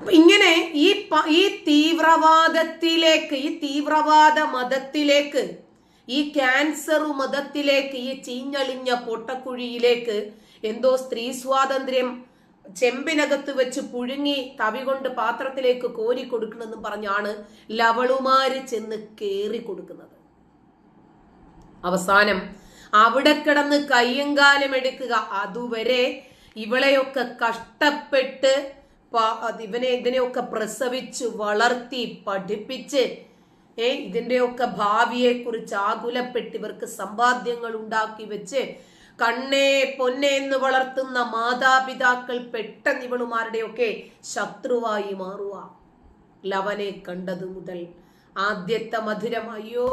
ഇങ്ങനെ ഈ ഈ തീവ്രവാദത്തിലേക്ക് ഈ തീവ്രവാദ മതത്തിലേക്ക് ഈ ക്യാൻസർ മതത്തിലേക്ക് ഈ ചീഞ്ഞളിഞ്ഞ പൊട്ടക്കുഴിയിലേക്ക് എന്തോ സ്ത്രീ സ്വാതന്ത്ര്യം ചെമ്പിനകത്ത് വെച്ച് പുഴുങ്ങി തവി കൊണ്ട് പാത്രത്തിലേക്ക് കോരി കൊടുക്കണമെന്ന് പറഞ്ഞാണ് ലവളുമാര് ചെന്ന് കേറി കൊടുക്കുന്നത്. അവസാനം അവിടെ കിടന്ന് കയ്യും കാലം എടുക്കുക. അതുവരെ ഇവളെയൊക്കെ കഷ്ടപ്പെട്ട് ഇവനെ ഇതിനെയൊക്കെ പ്രസവിച്ച് വളർത്തി പഠിപ്പിച്ച് ഏ ഇതിന്റെയൊക്കെ ഭാവിയെ കുറിച്ച് ആകുലപ്പെട്ട് ഇവർക്ക് സമ്പാദ്യങ്ങൾ ഉണ്ടാക്കി വെച്ച് കണ്ണേ പൊന്നെ എന്ന് വളർത്തുന്ന മാതാപിതാക്കൾ പെട്ടെന്ന് ഇവളുമാരുടെയൊക്കെ ശത്രുവായി മാറുക. ലവനെ കണ്ടത് മുതൽ ആദ്യത്തെ മധുരം അയ്യോ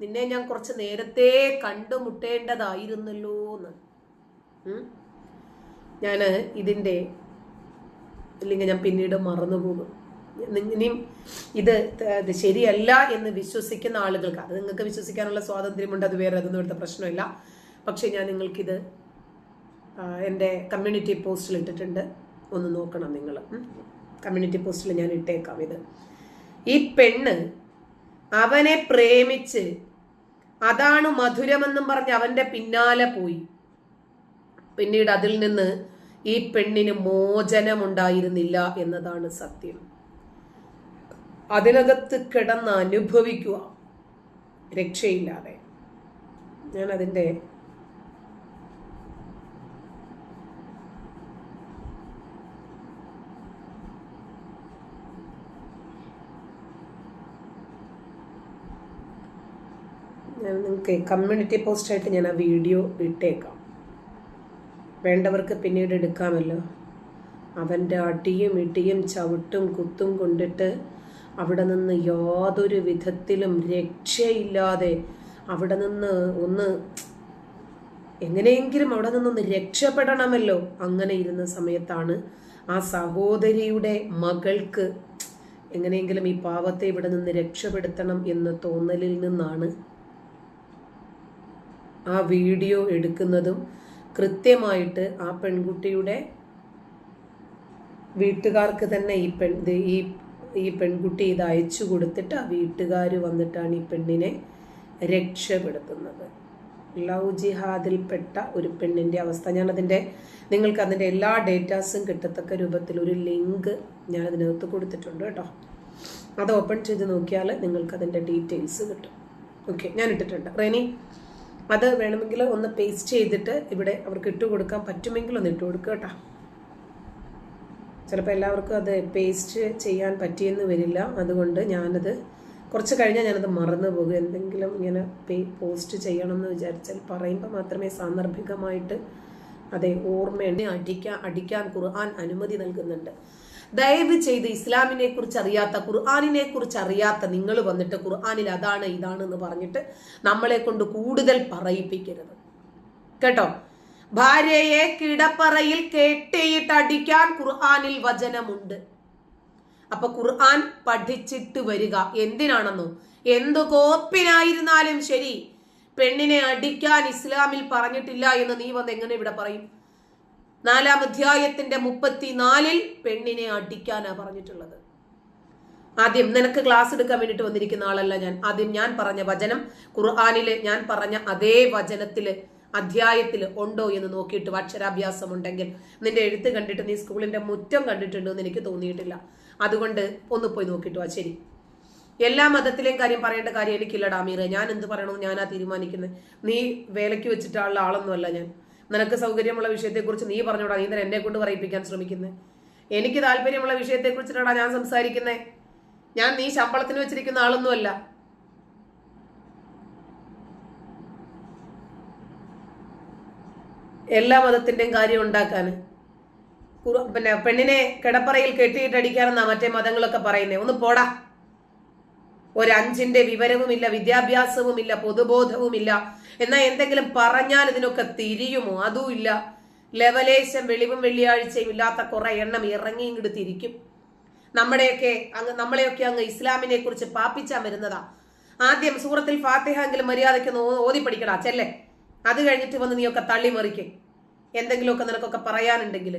നിന്നെ ഞാൻ കുറച്ച് നേരത്തെ കണ്ടുമുട്ടേണ്ടതായിരുന്നല്ലോ എന്ന് ഞാൻ ഇതിന്റെ ഇല്ലെങ്കിൽ ഞാൻ പിന്നീട് മറന്നു പോകും. ഇനിയും ഇത് ശരിയല്ല എന്ന് വിശ്വസിക്കുന്ന ആളുകൾക്ക് അത് നിങ്ങൾക്ക് വിശ്വസിക്കാനുള്ള സ്വാതന്ത്ര്യമുണ്ട് അത് വേറെ അതൊന്നും എടുത്ത പ്രശ്നമില്ല. പക്ഷേ ഞാൻ നിങ്ങൾക്കിത് എന്റെ കമ്മ്യൂണിറ്റി പോസ്റ്റിൽ ഇട്ടിട്ടുണ്ട്. ഒന്ന് നോക്കണം നിങ്ങൾ. കമ്മ്യൂണിറ്റി പോസ്റ്റിൽ ഞാൻ ഇട്ടേക്കാം ഇത്. ഈ പെണ്ണ് അവനെ പ്രേമിച്ച് അതാണ് മധുരമെന്നും പറഞ്ഞ് അവന്റെ പിന്നാലെ പോയി. പിന്നീട് അതിൽ നിന്ന് ഈ പെണ്ണിന് മോചനമുണ്ടായിരുന്നില്ല എന്നതാണ് സത്യം. അതിനകത്ത് കിടന്ന് അനുഭവിക്കുക. രക്ഷയില്ലാതെ. ഞാൻ അതിന്റെ ഞാൻ നിങ്ങൾക്ക് കമ്മ്യൂണിറ്റി പോസ്റ്റായിട്ട് ഞാൻ ആ വീഡിയോ ഇട്ടേക്കാം. വേണ്ടവർക്ക് പിന്നീട് എടുക്കാമല്ലോ. അവന്റെ അടിയും ഇടിയും ചവിട്ടും കുത്തും കൊണ്ടിട്ട് അവിടെ നിന്ന് യാതൊരു വിധത്തിലും രക്ഷയില്ലാതെ അവിടെ നിന്ന് ഒന്ന് എങ്ങനെയെങ്കിലും അവിടെ നിന്നൊന്ന് രക്ഷപ്പെടണമല്ലോ. അങ്ങനെ ഇരുന്ന സമയത്താണ് ആ സഹോദരിയുടെ മകൾക്ക് എങ്ങനെയെങ്കിലും ഈ പാവത്തെ ഇവിടെ നിന്ന് രക്ഷപ്പെടുത്തണം എന്ന് തോന്നലിൽ നിന്നാണ് ആ വീഡിയോ എടുക്കുന്നതും കൃത്യമായിട്ട് ആ പെൺകുട്ടിയുടെ വീട്ടുകാർക്ക് തന്നെ ഈ പെൺ ഈ ഈ പെൺകുട്ടി ഇത് അയച്ചു കൊടുത്തിട്ട് ആ വീട്ടുകാർ വന്നിട്ടാണ് ഈ പെണ്ണിനെ രക്ഷപ്പെടുത്തുന്നത്. ലവ് ജിഹാദിൽപ്പെട്ട ഒരു പെണ്ണിന്റെ അവസ്ഥ. ഞാനതിന്റെ നിങ്ങൾക്ക് അതിന്റെ എല്ലാ ഡേറ്റാസും കിട്ടത്തക്ക രൂപത്തിൽ ഒരു ലിങ്ക് ഞാൻ അതിനകത്ത് കൊടുത്തിട്ടുണ്ട് കേട്ടോ. അത് ഓപ്പൺ ചെയ്ത് നോക്കിയാൽ നിങ്ങൾക്ക് അതിന്റെ ഡീറ്റെയിൽസ് കിട്ടും. ഓക്കെ ഞാൻ ഇട്ടിട്ടുണ്ട്. റെനി? അത് വേണമെങ്കിൽ ഒന്ന് പേസ്റ്റ് ചെയ്തിട്ട് ഇവിടെ അവർക്ക് ഇട്ട് കൊടുക്കാൻ പറ്റുമെങ്കിൽ ഒന്ന് ഇട്ട് കൊടുക്കുക കേട്ടോ. ചിലപ്പോൾ എല്ലാവർക്കും അത് പേസ്റ്റ് ചെയ്യാൻ പറ്റിയെന്ന് വരില്ല. അതുകൊണ്ട് ഞാനത് കുറച്ച് കഴിഞ്ഞാൽ ഞാനത് മറന്നു പോകും. എന്തെങ്കിലും ഇങ്ങനെ പേ പോസ്റ്റ് ചെയ്യണമെന്ന് വിചാരിച്ചാൽ പറയുമ്പോൾ മാത്രമേ സാന്ദർഭികമായിട്ട് അതെ ഓർമ്മയുണ്ട്. അടിക്കാൻ അടിക്കാൻ ഖുർആൻ അനുമതി നൽകുന്നുണ്ട്. ദയവ് ചെയ്ത് ഇസ്ലാമിനെ കുറിച്ച് അറിയാത്ത ഖുർആാനിനെ കുറിച്ച് അറിയാത്ത നിങ്ങൾ വന്നിട്ട് ഖുർആാനിൽ അതാണ് ഇതാണ് എന്ന് പറഞ്ഞിട്ട് നമ്മളെ കൊണ്ട് കൂടുതൽ പറയിപ്പിക്കരുത്. കേട്ടോ? ഭാര്യയെ കിടപ്പറയിൽ കെട്ടിയിട്ട് അടിക്കാൻ ഖുർആാനിൽ വചനമുണ്ട്. അപ്പൊ ഖുർആൻ പഠിച്ചിട്ട് വരിക എന്തിനാണെന്നോ? എന്ത് കോപ്പിനായിരുന്നാലും ശരി. പെണ്ണിനെ അടിക്കാൻ ഇസ്ലാമിൽ പറഞ്ഞിട്ടില്ല എന്ന് നീ വന്ന് എങ്ങനെ ഇവിടെ പറയും? നാലാം അധ്യായത്തിന്റെ മുപ്പത്തിനാലിൽ പെണ്ണിനെ അടിക്കാനാ പറഞ്ഞിട്ടുള്ളത്. ആദ്യം നിനക്ക് ക്ലാസ് എടുക്കാൻ വേണ്ടിട്ട് വന്നിരിക്കുന്ന ആളല്ല ഞാൻ. ആദ്യം ഞാൻ പറഞ്ഞ വചനം ഖുർആാനിൽ ഞാൻ പറഞ്ഞ അതേ വചനത്തിൽ അധ്യായത്തിൽ ഉണ്ടോ എന്ന് നോക്കിയിട്ട് അക്ഷരാഭ്യാസം ഉണ്ടെങ്കിൽ നിന്റെ എഴുത്ത് കണ്ടിട്ട് നീ സ്കൂളിന്റെ മുറ്റം കണ്ടിട്ടുണ്ടെന്ന് എനിക്ക് തോന്നിയിട്ടില്ല. അതുകൊണ്ട് ഒന്ന് പോയി നോക്കിയിട്ട് വാ ശരി. എല്ലാ മതത്തിലെയും കാര്യം പറയേണ്ട കാര്യം എനിക്കില്ലടാ മീറെ ഞാൻ എന്ത് പറയണമെന്ന് ഞാനാ തീരുമാനിക്കുന്നത് നീ വേലയ്ക്ക് വെച്ചിട്ടുള്ള ആളൊന്നുമല്ല ഞാൻ. നിനക്ക് സൗകര്യമുള്ള വിഷയത്തെക്കുറിച്ച് നീ പറഞ്ഞോടാ നീ തന്നെ എന്നെ കൊണ്ട് പറയിപ്പിക്കാൻ ശ്രമിക്കുന്നത് എനിക്ക് താല്പര്യമുള്ള വിഷയത്തെക്കുറിച്ചിട്ടാണ് ഞാൻ സംസാരിക്കുന്നത് ഞാൻ നീ ശമ്പളത്തിന് വെച്ചിരിക്കുന്ന ആളൊന്നുമല്ല. എല്ലാ മതത്തിന്റെയും കാര്യം ഉണ്ടാക്കാൻ പിന്നെ പെണ്ണിനെ കിടപ്പറയിൽ കെട്ടിയിട്ടടിക്കാനെന്നാ മറ്റേ മതങ്ങളൊക്കെ പറയുന്നേ. ഒന്ന് പോടാ. ഒരഞ്ചിന്റെ വിവരവുമില്ല വിദ്യാഭ്യാസവുമില്ല പൊതുബോധവുമില്ല. എന്നാൽ എന്തെങ്കിലും പറഞ്ഞാൽ ഇതിനൊക്കെ തിരിയുമോ? അതുമില്ല. ലെവലേശം വെളിവും വെള്ളിയാഴ്ചയും ഇല്ലാത്ത കുറെ എണ്ണം ഇറങ്ങി ഇങ്ങോട്ട് തിരിക്കും. നമ്മുടെയൊക്കെ അങ്ങ് നമ്മളെയൊക്കെ അങ്ങ് ഇസ്ലാമിനെ കുറിച്ച് പാപ്പിച്ചാൻ വരുന്നതാ. ആദ്യം സൂറത്തിൽ ഫാത്തിഹെങ്കിലും മര്യാദയ്ക്ക് ഓതി പഠിക്കടാ ചെല്ലേ. അത് കഴിഞ്ഞിട്ട് വന്ന് നീയൊക്കെ തള്ളിമറിക്കും. എന്തെങ്കിലുമൊക്കെ നിനക്കൊക്കെ പറയാനുണ്ടെങ്കിൽ.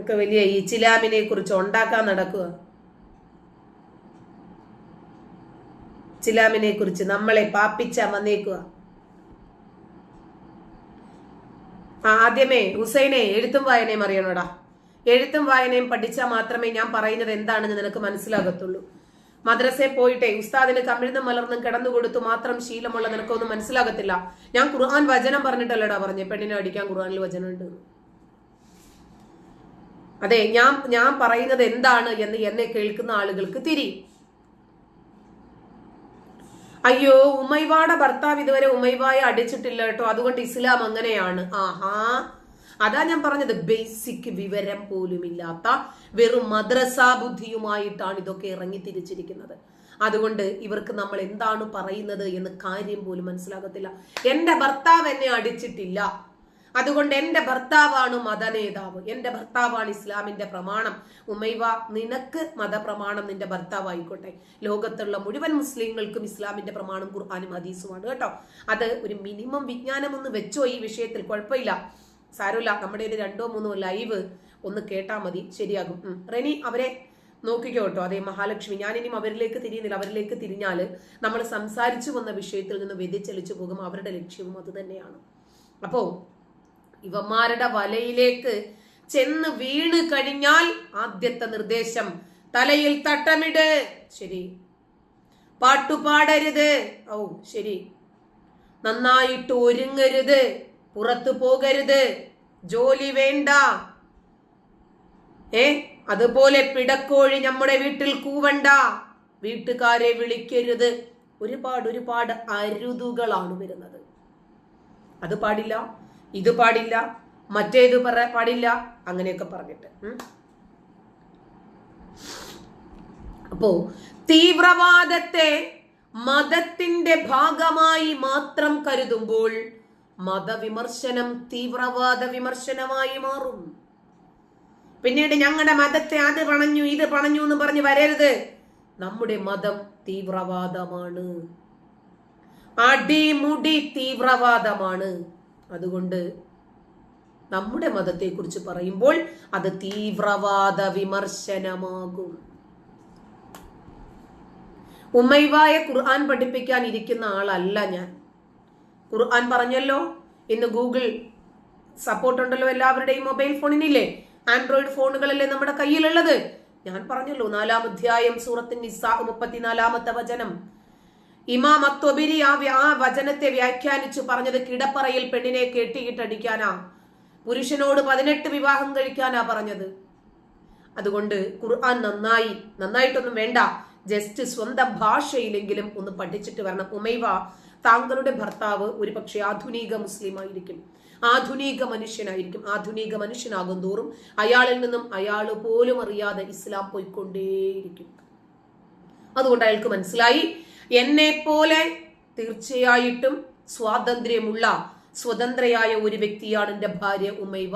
ഒക്കെ വലിയ ഇസ്ലാമിനെ കുറിച്ച് ഉണ്ടാക്കാൻ നടക്കുക. ചിലാമിനെ കുറിച്ച് നമ്മളെ പാപ്പിച്ച വന്നേക്കുക ആദ്യമേ ഹുസൈനെ എഴുത്തും വായനയും അറിയണോടാ. എഴുത്തും വായനയും പഠിച്ചാൽ മാത്രമേ ഞാൻ പറയുന്നത് എന്താണെന്ന് നിനക്ക് മനസ്സിലാകത്തുള്ളൂ. മദ്രസയിൽ പോയിട്ടേ ഉസ്താദിന് കമിഴ്ന്നും മലർന്നും കിടന്നു കൊടുത്തു മാത്രം ശീലമുള്ള നിനക്കൊന്നും മനസ്സിലാകത്തില്ല. ഞാൻ ഖുർആൻ വചനം പറഞ്ഞിട്ടല്ലടാ പറഞ്ഞേ. പെണ്ണിനെ അടിക്കാൻ ഖുർആനിൽ വചനമുണ്ട്. അതെ ഞാൻ ഞാൻ പറയുന്നത് എന്താണ് എന്ന് എന്നെ കേൾക്കുന്ന ആളുകൾക്ക് തിരിയും അയ്യോ ഉമൈവാടെ ഭർത്താവ് ഇതുവരെ ഉമൈവായെ അടിച്ചിട്ടില്ല കേട്ടോ. അതുകൊണ്ട് ഇസ്ലാം അങ്ങനെയാണ്. ആഹാ. അതാ ഞാൻ പറഞ്ഞത്. ബേസിക് വിവരം പോലും ഇല്ലാത്ത വെറും മദ്രസ ബുദ്ധിയുമായിട്ടാണ് ഇതൊക്കെ ഇറങ്ങി തിരിച്ചിരിക്കുന്നത് അതുകൊണ്ട് ഇവർക്ക് നമ്മൾ എന്താണ് പറയുന്നത് എന്ന് കാര്യം പോലും മനസ്സിലാകത്തില്ല. എന്റെ ഭർത്താവ് എന്നെ അടിച്ചിട്ടില്ല. അതുകൊണ്ട് എന്റെ ഭർത്താവാണ് മതനേതാവ്. എന്റെ ഭർത്താവാണ് ഇസ്ലാമിന്റെ പ്രമാണം. ഉമൈവ നിനക്ക് മതപ്രമാണം നിന്റെ ഭർത്താവായിക്കോട്ടെ. ലോകത്തുള്ള മുഴുവൻ മുസ്ലിങ്ങൾക്കും ഇസ്ലാമിന്റെ പ്രമാണം ഖുർആാനും ഹദീസുമാണ് കേട്ടോ. അത് ഒരു മിനിമം വിജ്ഞാനം ഒന്ന് വെച്ചോ ഈ വിഷയത്തിൽ? കുഴപ്പമില്ല. സാരമില്ല. നമ്മുടെ ഒരു രണ്ടോ മൂന്നോ ലൈവ് ഒന്ന് കേട്ടാൽ മതി. ശരിയാകും. റെനി അവരെ നോക്കിക്കോ കേട്ടോ. അതേ മഹാലക്ഷ്മി. ഞാനിനിയും അവരിലേക്ക് തിരിയുന്നില്ല. അവരിലേക്ക് തിരിഞ്ഞാൽ നമ്മൾ സംസാരിച്ചു വന്ന വിഷയത്തിൽ നിന്ന് വ്യതിച്ചലിച്ചു പോകും. അവരുടെ ലക്ഷ്യവും അത് തന്നെയാണ്. അപ്പോ ഇവന്മാരുടെ വലയിലേക്ക് ചെന്ന് വീണ് കഴിഞ്ഞാൽ ആദ്യത്തെ നിർദ്ദേശം തലയിൽ തട്ടമിട്. ശരി. പാട്ടുപാടരുത്. ഔ ശരി. നന്നായിട്ട് ഒരുങ്ങരുത്. പുറത്തു പോകരുത്. ജോലി വേണ്ട. ഏ അതുപോലെ പിടക്കോഴി നമ്മുടെ വീട്ടിൽ കൂവണ്ട. വീട്ടുകാരെ വിളിക്കരുത്. ഒരുപാട് ഒരുപാട് അരുതുകളാണ് വരുന്നത്. അത് പാടില്ല. ഇത് പാടില്ല മറ്റേത് പറ പാടില്ല അങ്ങനെയൊക്കെ പറഞ്ഞിട്ട്. അപ്പോ തീവ്രവാദത്തെ മതത്തിന്റെ ഭാഗമായി മാത്രം കരുതുമ്പോൾ മതവിമർശനം തീവ്രവാദ വിമർശനമായി മാറും. പിന്നീട് ഞങ്ങളുടെ മതത്തെ അത് പണഞ്ഞു ഇത് പണഞ്ഞു എന്ന് പറഞ്ഞ് വരരുത്. നമ്മുടെ മതം തീവ്രവാദമാണ്. അടിമുടി തീവ്രവാദമാണ്. അതുകൊണ്ട് നമ്മുടെ മതത്തെക്കുറിച്ച് പറയുമ്പോൾ അത് തീവ്രവാദ വിമർശനമാകും. ഉമ്മൈവായ ഖുർആൻ പഠിപ്പിക്കാൻ ഇരിക്കുന്ന ആളല്ല ഞാൻ. ഖുർആൻ പറഞ്ഞല്ലോ ഇന്ന് ഗൂഗിൾ സപ്പോർട്ട് ഉണ്ടല്ലോ എല്ലാവരുടെയും മൊബൈൽ ഫോണിനില്ലേ? ആൻഡ്രോയിഡ് ഫോണുകളല്ലേ നമ്മുടെ കയ്യിലുള്ളത്? ഞാൻ പറഞ്ഞല്ലോ നാലാം അധ്യായം സൂറത്തിൻ നിസാ മുപ്പത്തിനാലാമത്തെ വചനം. ഇമാം അത്വബിരി ആ ആ വചനത്തെ വ്യാഖ്യാനിച്ചു പറഞ്ഞത് കിടപ്പറയിൽ പെണ്ണിനെ കെട്ടിയിട്ടടിക്കാനാ. പുരുഷനോട് പതിനെട്ട് വിവാഹം കഴിക്കാനാ പറഞ്ഞത്. അതുകൊണ്ട് ഖുർആൻ നന്നായി നന്നായിട്ടൊന്നും വേണ്ട. ജസ്റ്റ് സ്വന്തം ഭാഷയിലെങ്കിലും ഒന്ന് പഠിച്ചിട്ട് വരണം. ഉമൈവ താങ്കളുടെ ഭർത്താവ് ഒരുപക്ഷെ ആധുനിക മുസ്ലിം ആയിരിക്കും ആധുനിക മനുഷ്യനായിരിക്കും. ആധുനിക മനുഷ്യനാകും തോറും അയാളിൽ നിന്നും അയാൾ പോലും അറിയാതെ ഇസ്ലാം പോയിക്കൊണ്ടേയിരിക്കും. അതുകൊണ്ട് അയാൾക്ക് മനസ്സിലായി. എന്നെ പോലെ തീർച്ചയായിട്ടും സ്വാതന്ത്ര്യമുള്ള സ്വതന്ത്രയായ ഒരു വ്യക്തിയാണ് എന്റെ ഭാര്യ ഉമൈവ.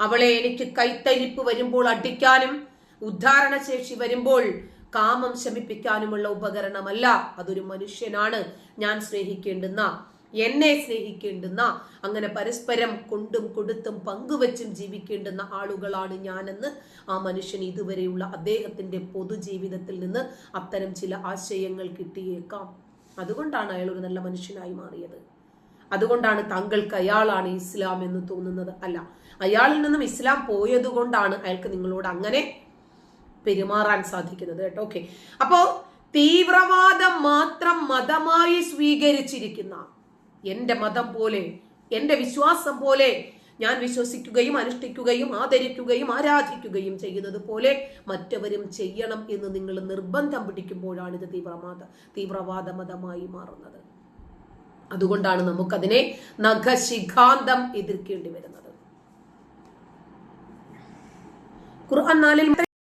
അവളെ എനിക്ക് കൈത്തരിപ്പ് വരുമ്പോൾ അടിക്കാനും ഉദ്ധാരണശേഷി വരുമ്പോൾ കാമം ശമിപ്പിക്കാനുമുള്ള ഉപകരണമല്ല അതൊരു മനുഷ്യനാണ് ഞാൻ സ്നേഹിക്കേണ്ടുന്ന എന്നെ സ്നേഹിക്കേണ്ടുന്ന അങ്ങനെ പരസ്പരം കൊണ്ടും കൊടുത്തും പങ്കുവച്ചും ജീവിക്കേണ്ടുന്ന ആളുകളാണ് ഞാനെന്ന് ആ മനുഷ്യൻ ഇതുവരെയുള്ള അദ്ദേഹത്തിന്റെ പൊതുജീവിതത്തിൽ നിന്ന് അത്തരം ചില ആശയങ്ങൾ കിട്ടിയേക്കാം. അതുകൊണ്ടാണ് അയാൾ ഒരു നല്ല മനുഷ്യനായി മാറിയത്. അതുകൊണ്ടാണ് താങ്കൾക്ക് അയാളാണ് ഇസ്ലാം എന്ന് തോന്നുന്നത്. അല്ല അയാളിൽ നിന്നും ഇസ്ലാം പോയതുകൊണ്ടാണ് അയാൾക്ക് നിങ്ങളോട് അങ്ങനെ പെരുമാറാൻ സാധിക്കുന്നത് കേട്ടോ. ഓക്കെ. അപ്പോ തീവ്രവാദം മാത്രം മതമായി സ്വീകരിച്ചിരിക്കുന്ന എന്റെ മതം പോലെ എന്റെ വിശ്വാസം പോലെ ഞാൻ വിശ്വസിക്കുകയും അനുഷ്ഠിക്കുകയും ആദരിക്കുകയും ആരാധിക്കുകയും ചെയ്യുന്നത് പോലെ മറ്റവരും ചെയ്യണം എന്ന് നിങ്ങൾ നിർബന്ധം പിടിക്കുമ്പോഴാണ് ഇത് തീവ്രവാദ തീവ്രവാദ മതമായി മാറുന്നത്. അതുകൊണ്ടാണ് നമുക്കതിനെ നഖശിഖാന്തം എതിർക്കേണ്ടി വരുന്നത്. ഖുർആൻ നാലിൽ